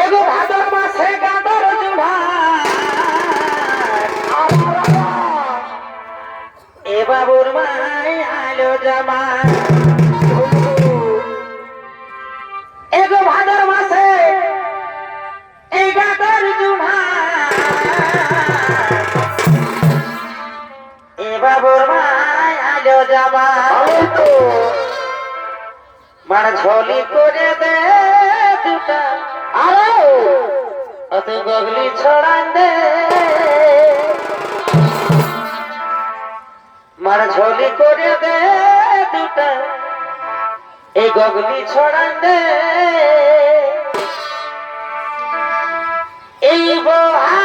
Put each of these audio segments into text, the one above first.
এগো ভাদর মাসে গাদর এ বাবুর মাই আলো জামা। এগো ভাদর মাসে এই গাদর জুমা এ বাবুর মাই আলো জামা। মার ঝলি করে দে দুটা। গগলি ছড়ান দে দে দুটা এই গগলি ছড়ান দে এই বহা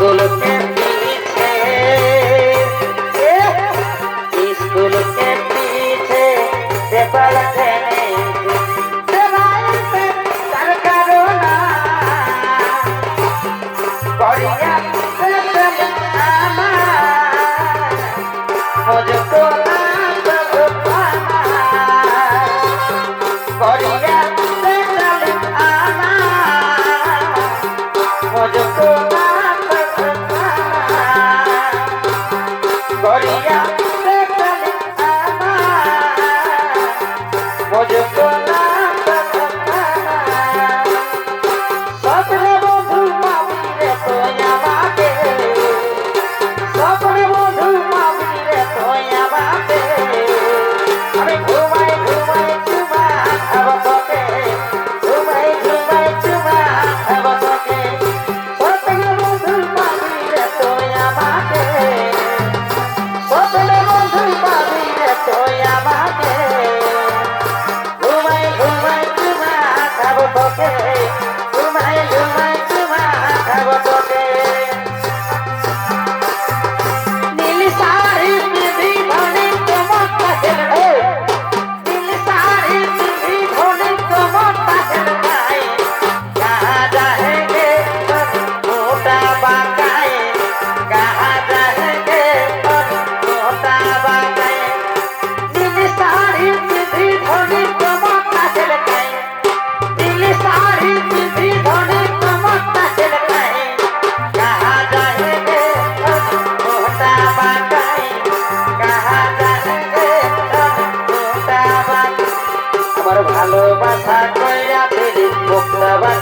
குலுக்க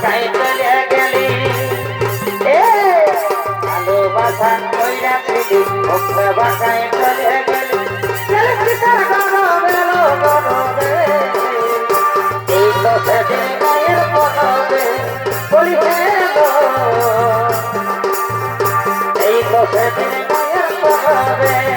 কোথায় চলে গেলি এ ভালোবাসা কইরা দিলি ওকে বাসায় চলে গেলি গেলে কি তার গণ গেল গণ রে এই তো সেদিন মায়ের পদবে বলি গেল এই তো সেদিন মায়ের পদবে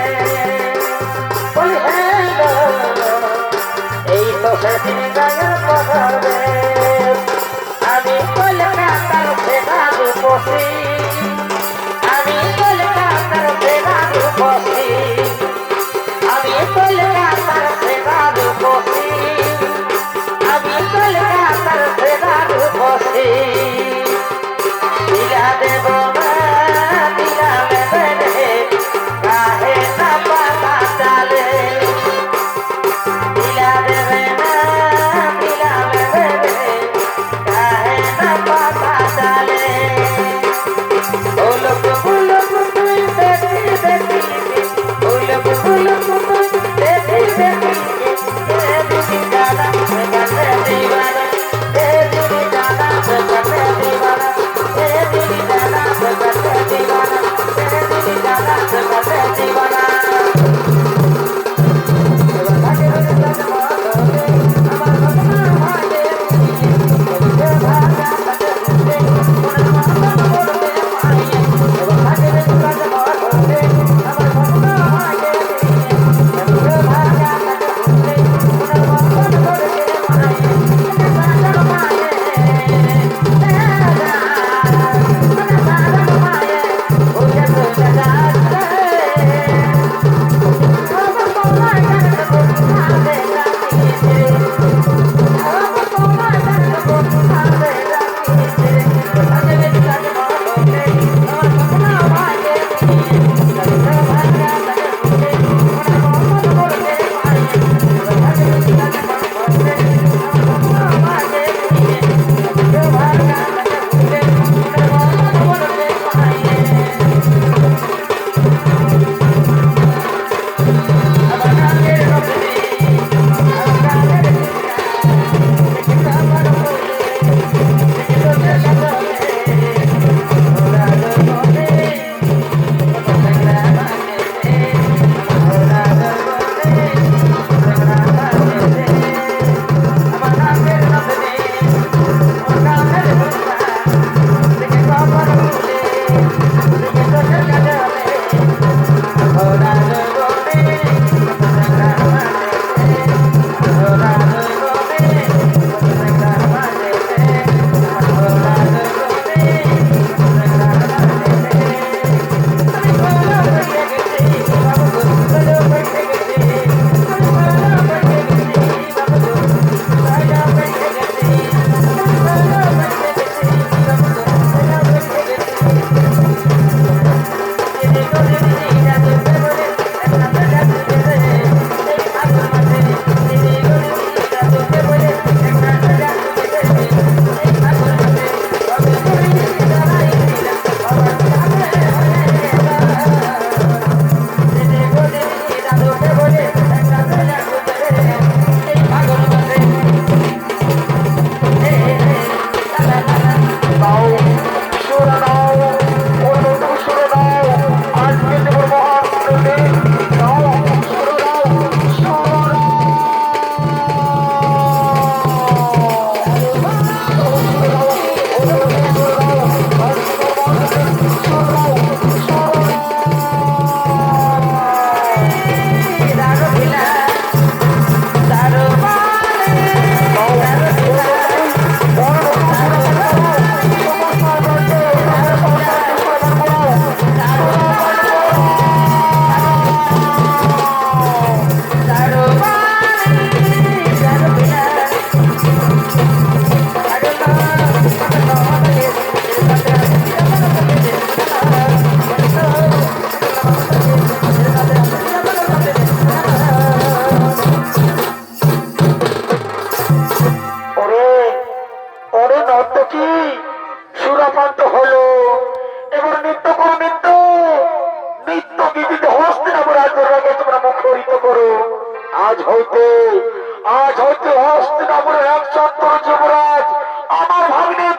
পরিণত করো। আজ হইতে আজ হইতে হস্তে কাপড়ের এক চত্বর যুবরাজ আমার ভাগ্নে